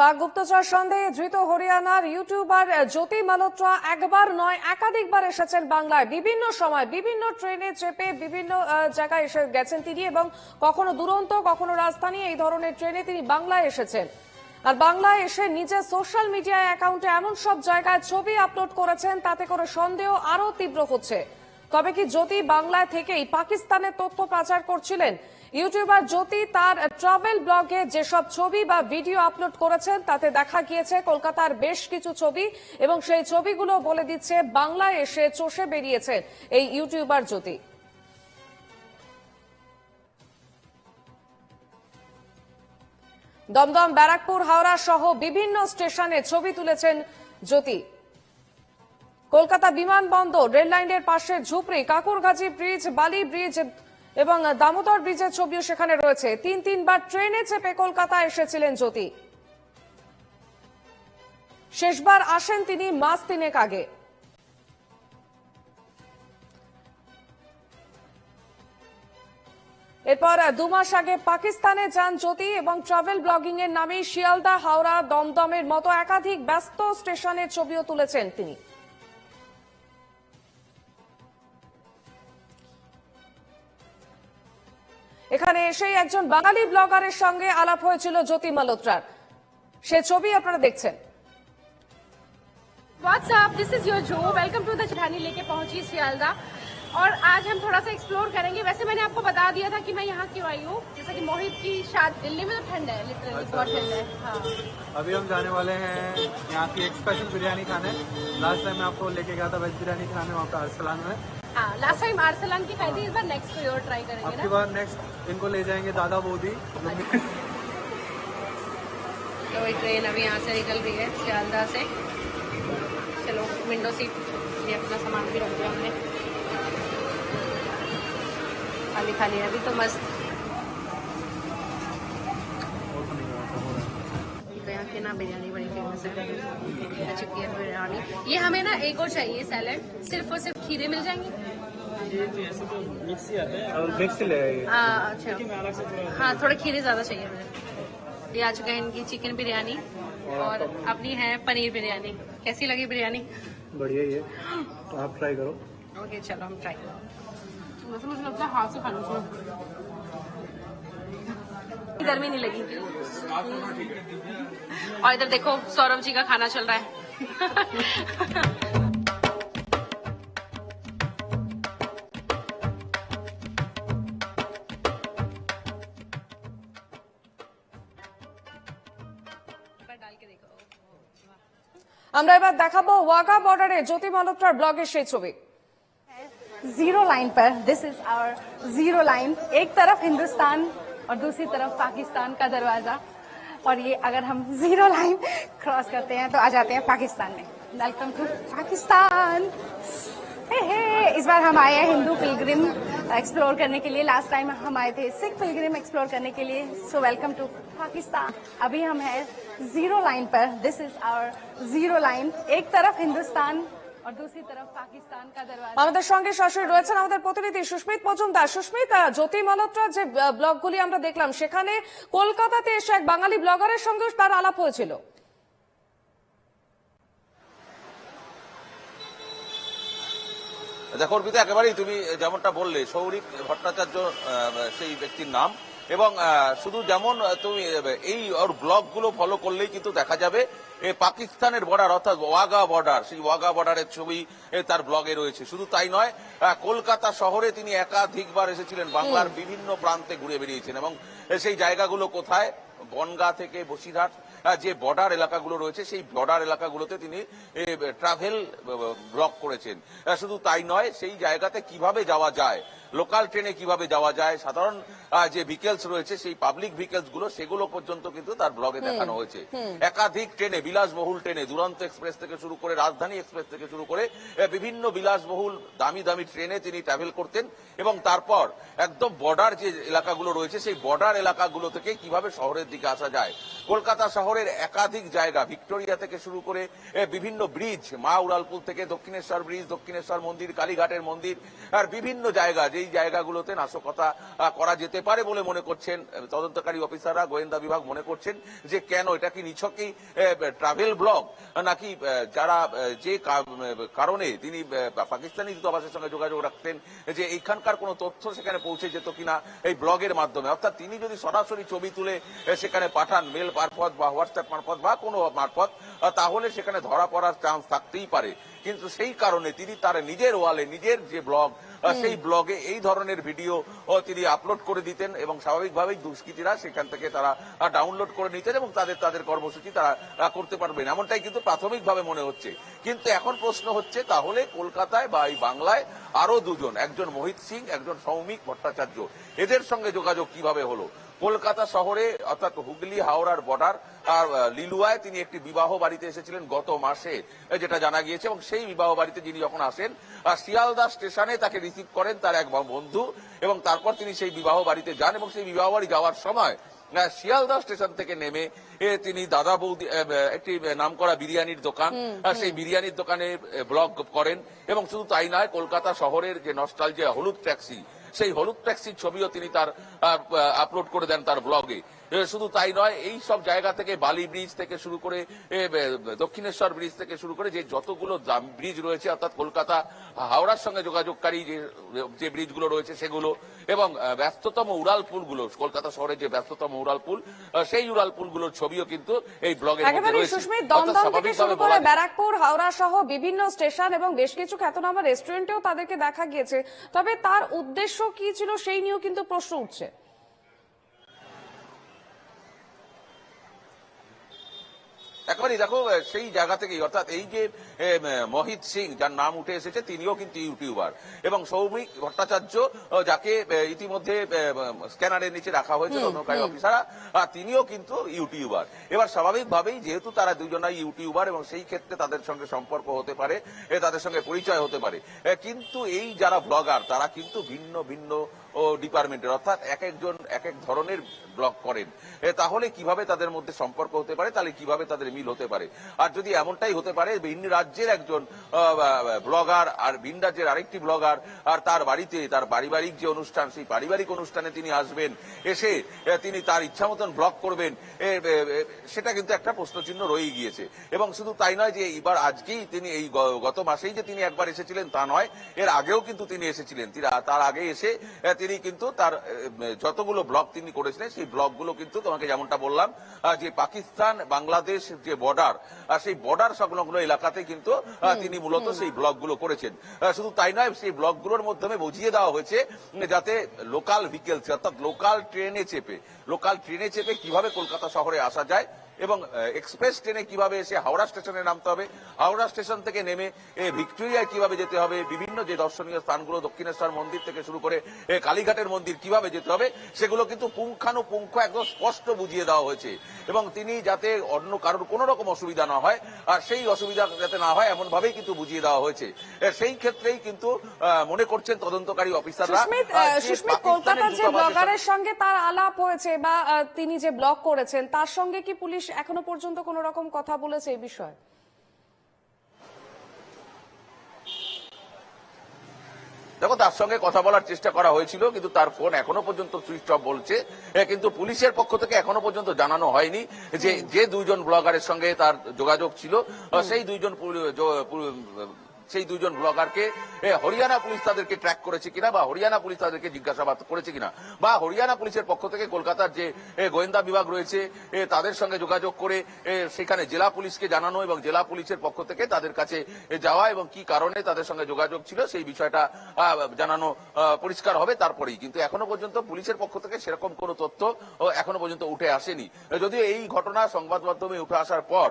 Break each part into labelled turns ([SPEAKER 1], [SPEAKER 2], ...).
[SPEAKER 1] পাক গুপ্তচর সন্দেহে ধৃত হরিয়ানার ইউটিউবার জ্যোতি মালোত্রা একবার নয়, একাধিকবার এসেছেন বাংলায়। বিভিন্ন সময় বিভিন্ন ট্রেনে চেপে বিভিন্ন জায়গায় এসে গেছেন তিনি এবং কখনো দুরন্ত, কখনো রাজধানী এই ধরনের ট্রেনে তিনি বাংলায় এসেছেন। আর বাংলায় এসে নিজের সোশ্যাল মিডিয়া অ্যাকাউন্টে এমন সব জায়গায় ছবি আপলোড করেছেন, তাতে করে সন্দেহ আরও তীব্র হচ্ছে। তবে কি জ্যোতি বাংলায় থেকেই পাকিস্তানের তথ্য পাচার করছিলেন? ইউটিউবার জ্যোতি তার ট্রাভেল ব্লগে যেসব ছবি বা ভিডিও আপলোড করেছেন, তাতে দেখা গিয়েছে কলকাতার বেশ কিছু ছবি এবং সেই ছবিগুলো বলে দিচ্ছে, বাংলায় এসে চষে বেরিয়েছেন এই ইউটিউবার জ্যোতি। দমদম, ব্যারাকপুর, হাওড়া সহ বিভিন্ন স্টেশনে ছবি তুলেছেন জ্যোতি। কলকাতা বিমানবন্দর, রেল লাইনের পাশে ঝুপড়ি কাকুরগাছি ব্রিজ, বালি ব্রিজ এবং দামোদর ব্রিজের ছবিও সেখানে রয়েছে। তিন, তিনবার ট্রেনে চেপে কলকাতা এসেছিলেন জ্যোতি। শেষবার আসেন তিনি মাস তিনেক আগে। এরপর দু মাস আগে পাকিস্তানে যান জ্যোতি এবং ট্রাভেল ব্লগিং এর নামে শিয়ালদা, হাওড়া, দমদমের মতো একাধিক ব্যস্ত স্টেশনের ছবিও তুলেছেন তিনি। এখানে এসেই একজন বাঙালি ব্লগারের সঙ্গে আলাপ হয়েছিল জ্যোতি মালোত্রার সে ছবি আপনারা দেখছেন
[SPEAKER 2] व्हाट्सअप दिस इज योर जो वेलकम टू द राजधानी लेके पहुंची सियालदा और आज हम थोड़ा सा एक्सप्लोर करेंगे वैसे मैंने आपको बता दिया था कि मैं यहाँ क्यों आई हूँ जैसा कि मोहित की शादी दिल्ली में तो ठंड है लिटरली बहुत ठंड है हाँ
[SPEAKER 3] अभी हम जाने वाले हैं यहाँ की एक स्पेशल बिरयानी खाने लास्ट टाइम मैं आपको लेके गया था वेज बिरयानी खाने वहाँ पे अरसलान में
[SPEAKER 2] हाँ लास्ट टाइम आर्सलान की खाई थी इस बार नेक्स्ट कोई और ट्राई करेंगे
[SPEAKER 3] अब की
[SPEAKER 2] ना?
[SPEAKER 3] बार नेक्स्ट इनको ले जाएँगे दादा बोधी
[SPEAKER 2] तो वही ट्रेन अभी यहाँ से निकल रही है सियालदा से। चलो विंडो सीट ये अपना सामान भी रख दिया हमने। खाली खाली अभी तो मस्त तो यहाँ बिरयानी बड़ी फ़ेमस है चिकन बिरयानी। ये हमें ना एक और चाहिए सैलड सिर्फ़ और सिर्फ़ खीरे मिल जाएँगे?
[SPEAKER 3] मिक्स ले आइए
[SPEAKER 2] आ, अच्छा। हाँ थोड़े खीरे ज़्यादा चाहिए मुझे ये आ चुका है इनकी चिकन बिरयानी। और अपनी है पनीर बिरयानी। कैसी लगी बिरयानी?
[SPEAKER 3] बढ़िया ही है। तो आप ट्राई करो।
[SPEAKER 2] ओके चलो हम ट्राई वैसे मुझे लगता है हाथ से खाना चाहिए। गर्मी नहीं लगी और इधर देखो सौरभ जी का खाना चल रहा है डाल के देखो
[SPEAKER 1] আমরা এবার দেখাবো ওয়াগা বর্ডারে জ্যোতি মালোত্রার ব্লগের সেই ছবি
[SPEAKER 4] जीरो लाइन पर this is our zero line एक तरफ हिंदुस्तान और दूसरी तरफ़ पाकिस्तान का दरवाज़ा। और ये अगर हम ज़ीरो लाइन क्रॉस करते हैं तो आ जाते हैं पाकिस्तान में। Welcome to Pakistan. Hey hey, इस बार हम आए हैं हिंदू पिलग्रिम एक्सप्लोर करने के लिए। लास्ट टाइम हम आए थे सिख पिलग्रिम एक्सप्लोर करने के लिए। So welcome to Pakistan. अभी हम हैं ज़ीरो लाइन पर। This is our zero line. एक तरफ़ हिंदुस्तान और दूसरी तरफ पाकिस्तान का दरवाजा
[SPEAKER 1] আমাদের সঙ্গে সরাসরি রয়েছেন আমাদের প্রতিনিধি সুস্মিত মজুমদার সুস্মিত আহ, জ্যোতি মালোত্রার যে আহ, ব্লগগুলি আমরা দেখলাম সেখানে কলকাতাতে এসে এক বাঙালি ব্লগারের সঙ্গে তার আলাপ হয়েছিল
[SPEAKER 5] দেখো অর্পিতা একেবারেই তুমি যেমনটা বললে সৌরিক ভট্টাচার্য আহ, সেই ব্যক্তির নাম এবং শুধু যেমন তুমি এই ওর ব্লগগুলো ফলো করলেই কিন্তু দেখা যাবে এ পাকিস্তানের বর্ডার অর্থাৎ ওয়াগা বর্ডার সেই ওয়াগা বর্ডারের ছবি তার ব্লগে রয়েছে। শুধু তাই নয় কলকাতা শহরে তিনি একাধিকবার এসেছিলেন বাংলার বিভিন্ন প্রান্তে ঘুরে বেরিয়েছেন এবং সেই জায়গাগুলো কোথায়? বনগা থেকে বসিরহাট যে বর্ডার এলাকাগুলো রয়েছে সেই বর্ডার এলাকাগুলোতে তিনি ট্রাভেল ব্লক করেছেন। শুধু তাই নয় সেই জায়গাতে কীভাবে যাওয়া যায় লোকাল ট্রেনে কীভাবে যাওয়া যায় সাধারণ যে ভিকেলস রয়েছে সেই পাবলিক ভিকেলসগুলো সেগুলো পর্যন্ত কিন্তু তার ব্লগে দেখানো হয়েছে। একাধিক ট্রেনে বিলাসবহুল ট্রেনে দুরন্ত এক্সপ্রেস থেকে শুরু করে রাজধানী এক্সপ্রেস থেকে শুরু করে বিভিন্ন বিলাসবহুল দামি দামি ট্রেনে তিনি ট্রাভেল করতেন এবং তারপর একদম বর্ডার যে এলাকাগুলো রয়েছে সেই বর্ডার এলাকাগুলো থেকে কীভাবে শহরের দিকে আসা যায়। কলকাতা শহরের একাধিক জায়গা ভিক্টোরিয়া থেকে শুরু করে বিভিন্ন ব্রিজ মা উড়ালপুর থেকে দক্ষিণেশ্বর ব্রিজ দক্ষিণেশ্বর মন্দির কালীঘাটের মন্দির আর বিভিন্ন জায়গা যেই জায়গাগুলোতে নাশকতা করা যেতে পারে বলে মনে করছেন তদন্তকারী অফিসাররা, গোয়েন্দা বিভাগ মনে করছেন যে কেন, এটা কি নিছকই ট্রাভেল ব্লগ নাকি যারা যে কারণে তিনি পাকিস্তানি দূতাবাসের সঙ্গে যোগাযোগ রাখতেন যে এইখানকার কোনো তথ্য সেখানে পৌঁছে যেত কিনা এই ব্লগের মাধ্যমে। অর্থাৎ তিনি যদি সরাসরি ছবি তুলে সেখানে পাঠান মেল মারফত বা হোয়াটসঅ্যাপ মারফত বা কোনো মারফত তাহলে সেখানে ধরা পড়ার চান্স থাকতেই পারে। কিন্তু সেই কারণে তিনি তার নিজের ওয়ালে নিজের যে ব্লগ সেই ব্লগে এই ধরনের ভিডিও তিনি আপলোড করে দিতেন এবং স্বাভাবিকভাবেই দুষ্কৃতীরা সেখান থেকে তারা ডাউনলোড করে নিতেন এবং তাদের তাদের কর্মসূচি তারা করতে পারবেন। এমনটাই কিন্তু প্রাথমিকভাবে মনে হচ্ছে। কিন্তু এখন প্রশ্ন হচ্ছে তাহলে কলকাতায় বা এই বাংলায় আরও দুজন একজন মোহিত সিং একজন সৌমিক ভট্টাচার্য এদের সঙ্গে যোগাযোগ কীভাবে হলো? কলকাতা শহরে অর্থাৎ হুগলি হাওড়ার বর্ডার আর লিলুয়ায় তিনি একটি বিবাহ বাড়িতে এসেছিলেন গত মাসে যেটা জানা গিয়েছে এবং সেই বিবাহ বাড়িতে যিনি যখন আসেন আর শিয়ালদা স্টেশনে তাকে রিসিভ করেন তার এক বন্ধু এবং তারপর তিনি সেই বিবাহ বাড়িতে যান এবং সেই বিবাহ বাড়ি যাওয়ার সময় শিয়ালদা স্টেশন থেকে নেমে তিনি দাদা বৌদি একটি নামকরা বিরিয়ানির দোকান সেই বিরিয়ানির দোকানে ব্লগ করেন এবং শুধু তাই নয় কলকাতা শহরের যে নস্টাল যে হলুদ ট্যাক্সি সেই হলুদ ট্যাক্সির ছবিও তিনি তার আপলোড করে দেন তার ব্লগে শুধু তাই নয় এই সব জায়গা থেকে বালি ব্রিজ থেকে শুরু করে দক্ষিণেশ্বর ব্রিজ থেকে শুরু করে যে যতগুলো ব্রিজ রয়েছে অর্থাৎ কলকাতা হাওড়ার সঙ্গে যোগাযোগকারী যে যে ব্রিজগুলো রয়েছে সেগুলো এবং ব্যস্ততম উড়াল পুলগুলো কলকাতা শহরের যে ব্যস্ততম উড়াল পুল সেই উড়াল পুলগুলোর ছবিও কিন্তু এই ব্লগের মধ্যে
[SPEAKER 1] একেবারে
[SPEAKER 5] রয়েছে।
[SPEAKER 1] সুস্মিত
[SPEAKER 5] অর্থাৎ
[SPEAKER 1] দমদম থেকে
[SPEAKER 5] স্বাভাবিকভাবে
[SPEAKER 1] শুরু
[SPEAKER 5] বলা
[SPEAKER 1] করে
[SPEAKER 5] যায়-
[SPEAKER 1] ব্যারাকপুর হাওড়া সহ বিভিন্ন স্টেশন এবং বেশ কিছু খ্যাতনামা রেস্টুরেন্টেও তাদেরকে দেখা গিয়েছে। তবে তার উদ্দেশ্য কি ছিল সেই নিয়েও কিন্তু প্রশ্ন উঠছে।
[SPEAKER 5] একেবারেই দেখো সেই জায়গা থেকেই অর্থাৎ এই যে মোহিত সিং যার নাম উঠে এসেছে তিনিও কিন্তু ইউটিউবার। এবং সৌমিক ভট্টাচার্য যাকে ইতিমধ্যে স্ক্যানারের নিচে রাখা হয়েছে তদন্তকারী অফিসাররা তিনিও কিন্তু ইউটিউবার। এবার স্বাভাবিকভাবেই যেহেতু তারা দুজনাই ইউটিউবার এবং সেই ক্ষেত্রে তাদের সঙ্গে সম্পর্ক হতে পারে তাদের সঙ্গে পরিচয় হতে পারে কিন্তু এই যারা ব্লগার তারা কিন্তু ভিন্ন ভিন্ন ডিপার্টমেন্টের, অর্থাৎ এক একজন, এক এক ধরনের ব্লগ করেন। তাহলে কীভাবে তাদের মধ্যে সম্পর্ক হতে পারে? তাহলে কীভাবে তাদের মিল হতে পারে? আর যদি এমনটাই হতে পারে ভিন্ন রাজ্যের একজন ব্লগার আর ভিন রাজ্যের আরেকটি ব্লগার আর তার বাড়িতে, তার পারিবারিক যে অনুষ্ঠান, সেই পারিবারিক অনুষ্ঠানে তিনি আসবেন, এসে তিনি তার ইচ্ছা মতন ব্লগ করবেন সেটা কিন্তু একটা প্রশ্নচিহ্ন রয়ে গিয়েছে। এবং শুধু তাই নয় যে, এবার আজকেই তিনি এই গত মাসেই যে তিনি একবার এসেছিলেন তা নয়, এর আগেও কিন্তু তিনি এসেছিলেন। তার আগে এসে তিনি কিন্তু তার যতগুলো ব্লগ তিনি করেছিলেন সেই ব্লগগুলো কিন্তু তোমাকে যেমনটা বললাম যে পাকিস্তান বাংলাদেশ যে বর্ডার সেই বর্ডার সংলগ্ন এলাকাতে কিন্তু তিনি মূলত সেই ব্লগগুলো করেছেন। শুধু তাই নয় সেই ব্লগগুলোর মাধ্যমে বুঝিয়ে দেওয়া হয়েছে যাতে লোকাল ভিকেলস অর্থাৎ লোকাল ট্রেনে চেপে লোকাল ট্রেনে চেপে কীভাবে কলকাতা শহরে আসা যায় এবং এক্সপ্রেস ট্রেনে কীভাবে এসে হাওড়া স্টেশনে নামতে হবে? হাওড়া স্টেশন থেকে নেমে এ, ভিক্টোরিয়ায় কীভাবে যেতে হবে? বিভিন্ন যে দর্শনীয় স্থানগুলো দক্ষিণেশ্বর মন্দির থেকে শুরু করে কালীঘাটের মন্দির কীভাবে যেতে হবে সেগুলো কিন্তু পুঙ্খানুপুঙ্খ একদম স্পষ্ট বুঝিয়ে দেওয়া হয়েছে। এবং তিনি যাতে অন্য কারোর কোনো রকম অসুবিধা না হয় আর সেই অসুবিধা যাতে না হয় এমন ভাবেই কিন্তু বুঝিয়ে দেওয়া হয়েছে। সেই ক্ষেত্রেই কিন্তু মনে করছেন তদন্তকারী অফিসাররা
[SPEAKER 1] সুস্মিত কলকাতার যে
[SPEAKER 5] সঙ্গে-
[SPEAKER 1] ব্লগারের সঙ্গে তার আলাপ হয়েছে বা তিনি যে ব্লগ করেছেন তার সঙ্গে কি পুলিশ এখনও পর্যন্ত কোনো রকম কথা বলেছে এই বিষয়ে?
[SPEAKER 5] দেখো তার সঙ্গে কথা বলার চেষ্টা করা হয়েছিল কিন্তু তার ফোন এখনও পর্যন্ত সুইচ অফ বলছে। কিন্তু পুলিশের পক্ষ থেকে এখনও পর্যন্ত জানানো হয়নি যে যে দুইজন ব্লগারের সঙ্গে তার যোগাযোগ ছিল। সেই দুইজন সেই দুজন ব্লগারকে হরিয়ানা পুলিশ তাদেরকে ট্র্যাক করেছে কিনা বা হরিয়ানা পুলিশ তাদেরকে জিজ্ঞাসাবাদ করেছে কিনা বা হরিয়ানা পুলিশের পক্ষ থেকে কলকাতার যে গোয়েন্দা বিভাগ রয়েছে তাদের সঙ্গে যোগাযোগ করে সেখানে জেলা পুলিশকে জানানো এবং জেলা পুলিশের পক্ষ থেকে তাদের কাছে যাওয়া এবং কি কারণে তাদের সঙ্গে যোগাযোগ ছিল সেই বিষয়টা জানানো পরিষ্কার হবে তারপরেই। কিন্তু এখনও পর্যন্ত পুলিশের পক্ষ থেকে সেরকম কোনো তথ্য এখনও পর্যন্ত উঠে আসেনি। যদিও এই ঘটনা সংবাদ মাধ্যমে উঠে আসার পর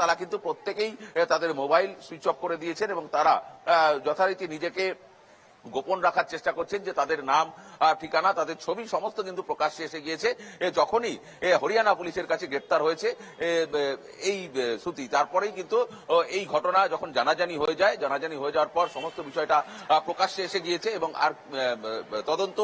[SPEAKER 5] তারা কিন্তু প্রত্যেকেই তাদের মোবাইল সুইচ অফ করে দিয়েছেন এবং তারা যথারীতি নিজেকে গোপন রাখার চেষ্টা করছেন যে তাদের নাম ঠিকানা তাদের ছবি সমস্ত কিন্তু প্রকাশ্যে এসে গিয়েছে। যখনই হরিয়ানা পুলিশের কাছে গ্রেপ্তার হয়েছে এই শ্রুতি তারপরেই কিন্তু এই ঘটনা যখন জানাজানি হয়ে যায় জানাজানি হয়ে যাওয়ার পর সমস্ত বিষয়টা প্রকাশ্যে এসে গিয়েছে এবং আর তদন্ত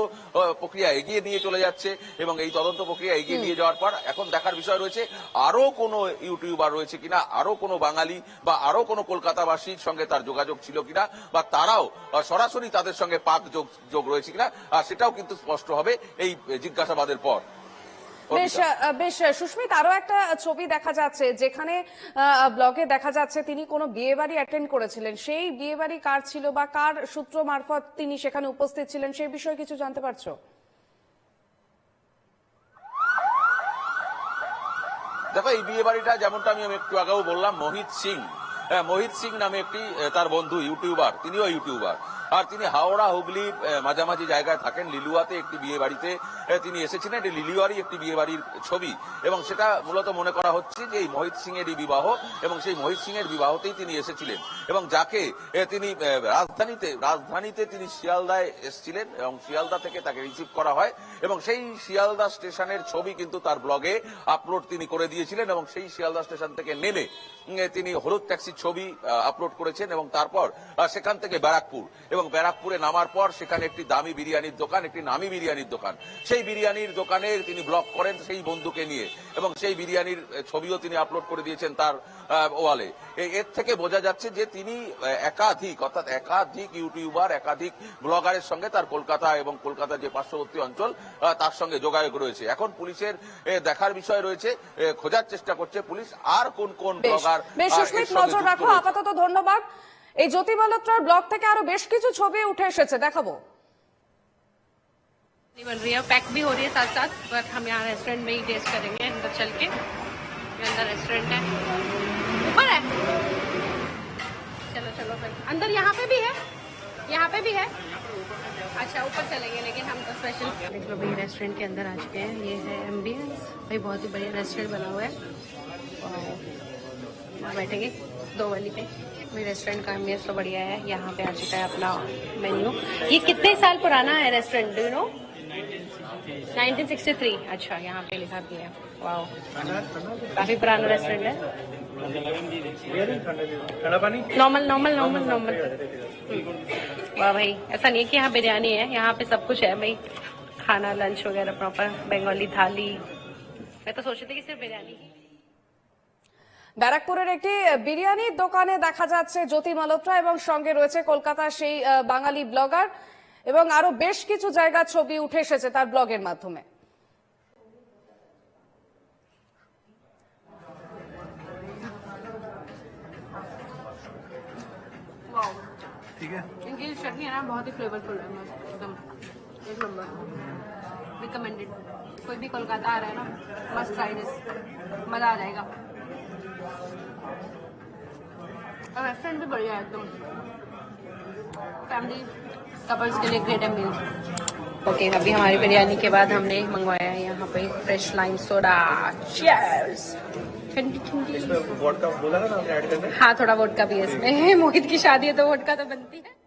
[SPEAKER 5] প্রক্রিয়া এগিয়ে নিয়ে চলে যাচ্ছে এবং এই তদন্ত প্রক্রিয়া এগিয়ে নিয়ে যাওয়ার পর এখন দেখার বিষয় রয়েছে আরও কোনো ইউটিউবার রয়েছে কিনা আরও কোনো বাঙালি বা আরও কোনো কলকাতাবাসীর সঙ্গে তার যোগাযোগ ছিল কিনা বা তারাও সরাসরি তাদের তাদের সঙ্গে পাক যোগ যোগ রয়েছে কিনা আর সেটাও কিন্তু স্পষ্ট হবে এই জিজ্ঞাসাবাদের পর।
[SPEAKER 1] বেশ বেশ সুস্মিত আরও একটা ছবি দেখা যাচ্ছে যেখানে ব্লগে দেখা যাচ্ছে তিনি কোনো বিয়ে বাড়ি অ্যাটেন্ড করেছিলেন। সেই বিয়ে বাড়ি কার ছিল বা কার সূত্র মারফত তিনি সেখানে উপস্থিত ছিলেন সেই বিষয়ে কিছু জানতে পারছ?
[SPEAKER 5] দেখো এই বিয়ে বাড়িটা যেমনটা আমি একটু আগেও বললাম মোহিত সিং। হ্যাঁ, মোহিত সিং নামে একটি তার বন্ধু ইউটিউবার তিনিও ইউটিউবার। আর তিনি হাওড়া, হুগলি মাঝামাঝি জায়গায় থাকেন। লিলুয়াতে একটি বিয়ে বাড়িতে তিনি এসেছিলেন। এটি লিলুয়ারই একটি বিয়ে বাড়ির ছবি। এবং সেটা মূলত মনে করা হচ্ছে যে, এই মোহিত সিং এরই বিবাহ এবং সেই মোহিত সিং এর বিবাহতেই তিনি এসেছিলেন। এবং যাকে তিনি রাজধানীতে রাজধানীতে তিনি শিয়ালদায় এসেছিলেন এবং শিয়ালদা থেকে তাকে রিসিভ করা হয়। এবং সেই শিয়ালদা স্টেশনের ছবি কিন্তু তার ব্লগে আপলোড তিনি করে দিয়েছিলেন এবং সেই শিয়ালদা স্টেশন থেকে নেমে তিনি হলুদ ট্যাক্সির ছবি আপলোড করেছেন এবং তারপর সেখান থেকে ব্যারাকপুর এবং ব্যারাকপুরে নামার পর সেখানে একটি দামি বিরিয়ানির দোকান একটি নামি বিরিয়ানির দোকান। সেই বিরিয়ানির দোকানে তিনি ব্লগ করেন সেই বন্ধুকে নিয়ে এবং সেই বিরিয়ানির ছবিও তিনি আপলোড করে দিয়েছেন তার ওয়ালে। এর থেকে বোঝা যাচ্ছে যে তিনি একাধিক অর্থাৎ একাধিক ইউটিউবার একাধিক ব্লগারের সঙ্গে তার কলকাতা এবং কলকাতার যে পার্শ্ববর্তী অঞ্চল তার সঙ্গে যোগাযোগ রয়েছে। এখন পুলিশের দেখার বিষয় রয়েছে খোঁজার চেষ্টা করছে পুলিশ। আর কোন কোন ব্লগার
[SPEAKER 1] নজর রাখো। আপাতত ধন্যবাদ। এই জ্যোতি মালত্রার ব্লগ থেকে আরো বেশ কিছু ছবি উঠে এসেছে দেখাবো
[SPEAKER 2] नहीं बन रही है पैक भी हो रही है साथ साथ बट हम यहाँ रेस्टोरेंट में ही टेस्ट करेंगे अंदर चल के ये अंदर रेस्टोरेंट है ऊपर है चलो चलो फिर अंदर यहाँ पे भी है यहाँ पे भी है अच्छा ऊपर चलेंगे लेकिन हम तो स्पेशल देख लो भाई रेस्टोरेंट के अंदर आ चुके हैं ये है एम्बियंस भाई बहुत ही बढ़िया रेस्टोरेंट बना हुआ है और यहाँ बैठेंगे दो वाली पे भाई रेस्टोरेंट का एम्बियंस तो बढ़िया है। यहाँ पे आ चुका है अपना मेन्यू ये कितने साल पुराना है रेस्टोरेंट डू नो 1963 अच्छा यहाँ पे लिखा भी है। वाओ काफ़ी पुराना रेस्टोरेंट है। नॉर्मल नॉर्मल नॉर्मल नॉर्मल वाह भाई, ऐसा नहीं है कि यहाँ बिरयानी है। यहाँ पे सब कुछ है भाई। खाना लंच वगैरह प्रॉपर बंगाली थाली। मैं तो सोच रही थी कि सिर्फ़ बिरयानी ही
[SPEAKER 1] ব্যারাকপুরের একটি বিরিয়ানির দোকানে দেখা যাচ্ছে জ্যোতি মালত্রা এবং সঙ্গে রয়েছে কলকাতার সেই আহ, বাঙালি ব্লগার এবং আরো বেশ কিছু জায়গার ছবি উঠে এসেছে তার ব্লগের মাধ্যমে
[SPEAKER 3] ठीक है
[SPEAKER 2] इनकी चटनी है ना बहुत ही फ्लेवरफुल है मस्त एकदम एक नंबर रिकमेंडेड कोई भी कोलकाता आ रहा है ना मस्त ट्राई दिस मजा आ जाएगा और रेस्टोरेंट भी बढ़िया है एकदम। फैमिली कपल्स के लिए ग्रेट मील ओके अभी हमारी बिरयानी के बाद हमने मंगवाया है यहाँ पे फ्रेश लाइम सोडा चीयर्स ठंडी ठंडी। हाँ थोड़ा वोडका भी है इसमें। मोहित की शादी है तो वोटका तो बनती है।